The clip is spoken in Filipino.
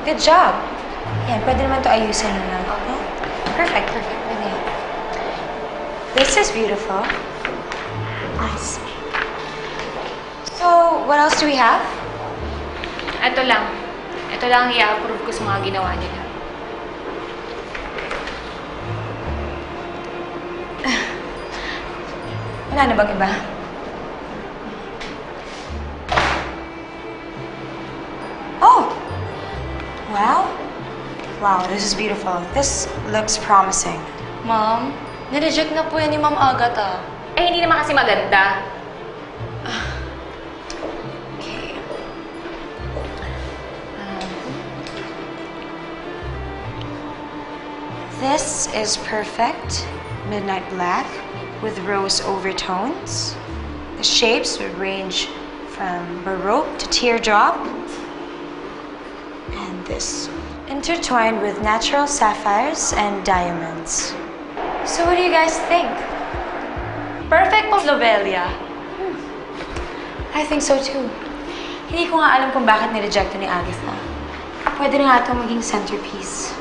Good job. Yan, pwede naman to ayusin na lang. Okay? Perfect, perfect. Pwede. This is beautiful. Nice. So, what else do we have? Ito lang. Ito lang ang i-approve ko sa mga ginawa nila. Wala na bang iba? Wow. Wow, this is beautiful. This looks promising. Ma'am, nireject na po yan ni Ma'am Agatha. Eh, hindi naman kasi maganda. Okay. Um, this is perfect. Midnight black with rose overtones. The shapes would range from baroque to teardrop. And this intertwined with natural sapphires and diamonds. So what do you guys think? Perfect po, Lobelia. I think so too. Hindi ko nga alam kung bakit nireject ni Agatha. Pwede na nga ito maging centerpiece.